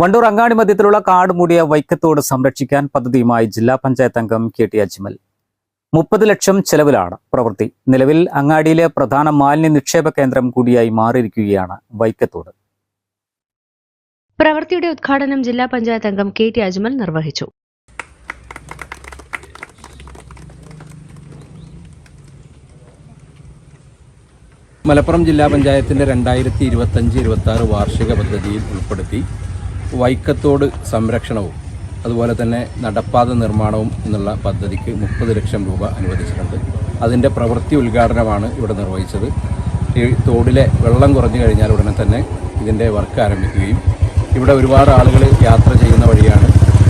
Wandoor അങ്ങാടി മധ്യത്തിലുള്ള കാട് മൂടിയ വൈക്കത്തോട് സംരക്ഷിക്കാൻ പദ്ധതിയുമായി ജില്ലാ പഞ്ചായത്ത് അംഗം കെ ടി അജ്മൽ. മുപ്പത് ലക്ഷം ചെലവിലാണ് പ്രവൃത്തി. നിലവിൽ അങ്ങാടിയിലെ പ്രധാന മാലിന്യ നിക്ഷേപ കേന്ദ്രം കൂടിയായി മാറിയിരിക്കുകയാണ് വൈക്കത്തോട്. പ്രവൃത്തിയുടെ ഉദ്ഘാടനം ജില്ലാ പഞ്ചായത്ത് അംഗം കെ ടി അജ്മൽ നിർവഹിച്ചു. മലപ്പുറം ജില്ലാ പഞ്ചായത്തിന്റെ രണ്ടായിരത്തി ഇരുപത്തഞ്ച് ഇരുപത്തി ആറ് വാർഷിക പദ്ധതിയിൽ ഉൾപ്പെടുത്തി വൈക്കത്തോട് സംരക്ഷണവും അതുപോലെ തന്നെ നടപ്പാത നിർമ്മാണവും എന്നുള്ള പദ്ധതിക്ക് മുപ്പത് ലക്ഷം രൂപ അനുവദിച്ചിട്ടുണ്ട്. അതിന്റെ പ്രവൃത്തി ഉദ്ഘാടനമാണ് ഇവിടെ നിർവഹിച്ചത്. ഈ തോടിലെ വെള്ളം കുറഞ്ഞു കഴിഞ്ഞാൽ ഉടനെ തന്നെ ഇതിന്റെ വർക്ക് ആരംഭിക്കുകയും ഇവിടെ ഒരുപാട് ആളുകൾ യാത്ര ചെയ്യുന്ന വഴിയാണ്.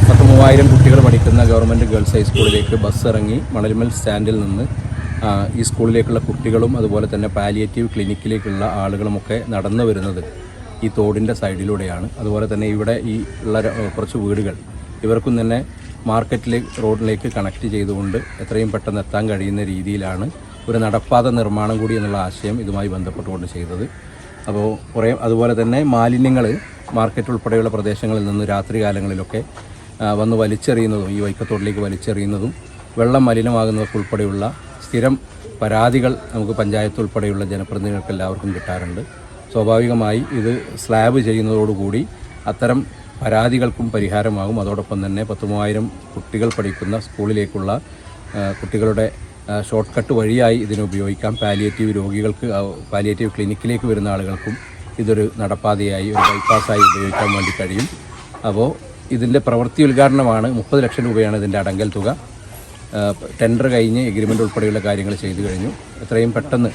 പത്ത് മൂവായിരം കുട്ടികൾ പഠിക്കുന്ന ഗവൺമെന്റ് ഗേൾസ് ഹൈസ്കൂളിലേക്ക് ബസ് ഇറങ്ങി മണൽമൽ സ്റ്റാൻഡിൽ നിന്ന് ഈ സ്കൂളിലേക്കുള്ള കുട്ടികളും അതുപോലെ തന്നെ പാലിയേറ്റീവ് ക്ലിനിക്കിലേക്കുള്ള ആളുകളുമൊക്കെ നടന്നു വരുന്നത് ഈ തോടിന്റെ സൈഡിലൂടെയാണ്. അതുപോലെ തന്നെ ഇവിടെ ഈ ഉള്ള കുറച്ച് വീടുകൾ. ഇവർക്കും തന്നെ മാർക്കറ്റിലേക്ക് റോഡിലേക്ക് കണക്ട് ചെയ്തുകൊണ്ട് എത്രയും പെട്ടെന്ന് എത്താൻ കഴിയുന്ന രീതിയിലാണ് ഒരു നടപ്പാത നിർമ്മാണം കൂടി എന്നുള്ള ആശയം ഇതുമായി ബന്ധപ്പെട്ടുകൊണ്ട് ചെയ്തത്. അപ്പോൾ കുറേ അതുപോലെ തന്നെ മാലിന്യങ്ങൾ മാർക്കറ്റ് ഉൾപ്പെടെയുള്ള പ്രദേശങ്ങളിൽ നിന്ന് രാത്രികാലങ്ങളിലൊക്കെ കാലങ്ങളിലൊക്കെ വന്ന് വലിച്ചെറിയുന്നതും ഈ വൈക്കത്തോട്ടിലേക്ക് വലിച്ചെറിയുന്നതും വെള്ളം മലിനമാകുന്നതൊക്കെ ഉൾപ്പെടെയുള്ള സ്ഥിരം പരാതികൾ നമുക്ക് പഞ്ചായത്ത് ഉൾപ്പെടെയുള്ള ജനപ്രതിനിധികൾക്ക് എല്ലാവർക്കും കിട്ടാറുണ്ട്. സ്വാഭാവികമായി ഇത് സ്ലാബ് ചെയ്യുന്നതോടുകൂടി അത്തരം പരാതികൾക്കും പരിഹാരമാകും. അതോടൊപ്പം തന്നെ പത്ത് മൂവായിരം കുട്ടികൾ പഠിക്കുന്ന സ്കൂളിലേക്കുള്ള കുട്ടികളുടെ ഷോർട്ട് കട്ട് വഴിയായി ഇതിനെ ഉപയോഗിക്കാം. പാലിയേറ്റീവ് രോഗികൾക്ക് പാലിയേറ്റീവ് ക്ലിനിക്കിലേക്ക് വരുന്ന ആളുകൾക്കും ഇതൊരു നടപ്പാതയായി ഒരു ബൈപ്പാസായി ഉപയോഗിക്കാൻ വേണ്ടി കഴിയും. അപ്പോൾ ഇതിന്റെ പ്രവൃത്തി ഉദ്ഘാടനമാണ്. മുപ്പത് ലക്ഷം രൂപയാണ് ഇതിന്റെ അടങ്കൽ തുക. ടെൻഡർ കഴിഞ്ഞ് എഗ്രിമെന്റ് ഉൾപ്പെടെയുള്ള കാര്യങ്ങൾ ചെയ്തു കഴിഞ്ഞു. എത്രയും പെട്ടെന്ന്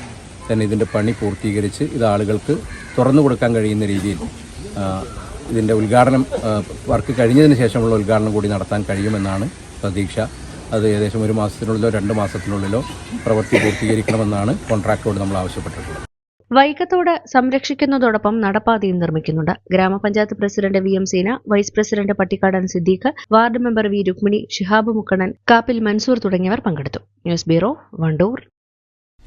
തന്നെ ഇതിന്റെ പണി പൂർത്തീകരിച്ച് ഇത് ആളുകൾക്ക് തുറന്നു കൊടുക്കാൻ കഴിയുന്ന രീതിയിൽ ഇതിന്റെ ഉദ്ഘാടനം വർക്ക് കഴിഞ്ഞതിന് ശേഷമുള്ള ഉദ്ഘാടനം കൂടി നടത്താൻ കഴിയുമെന്നാണ് പ്രതീക്ഷ. അത് ഏകദേശം ഒരു മാസത്തിനുള്ളിലോ രണ്ട് മാസത്തിനുള്ളിലോ പ്രവൃത്തി പൂർത്തീകരിക്കണമെന്നാണ് കോൺട്രാക്ടറോട് നമ്മൾ ആവശ്യപ്പെട്ടിട്ടുള്ളത്. വൈക്കത്തോട് സംരക്ഷിക്കുന്നതോടൊപ്പം നടപ്പാതയും നിർമ്മിക്കുന്നുണ്ട്. ഗ്രാമപഞ്ചായത്ത് president V M Seena vice president Pattikkadan Siddique ward member V Rukmini Shihab Mukkanan Kappil Mansoor തുടങ്ങിയവർ പങ്കെടുത്തു. News bureau Wandoor.